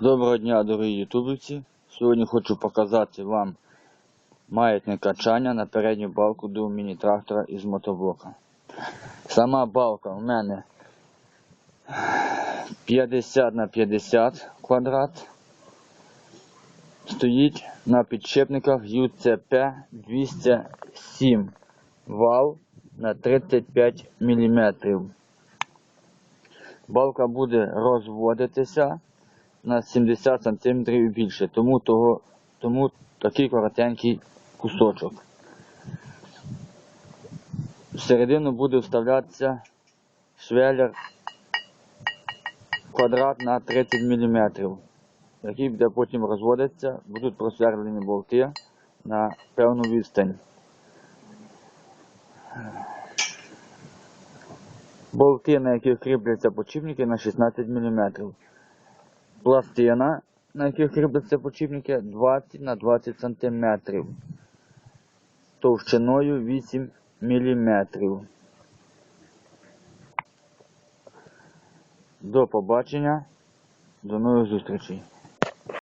Доброго дня, дорогі ютубівці. Сьогодні хочу показати вам маятне качання на передню балку до міні-трактора із мотоблока. Сама балка у мене 50 на 50 квадрат. Стоїть на підшипниках UCP 207 вал на 35 мм. Балка буде розводитися на 70 см і більше, тому, того, тому такий коротенький кусочок. Всередину буде вставлятися швеллер квадрат на 30 мм, який буде потім розводитися, будуть просверлені болти на певну відстань. Болти, на яких кріпляться почіпники на 16 мм пластина, на яких кріпляться почіпники 20 на 20 см, товщиною 8 мм. До побачення, до нових зустрічей.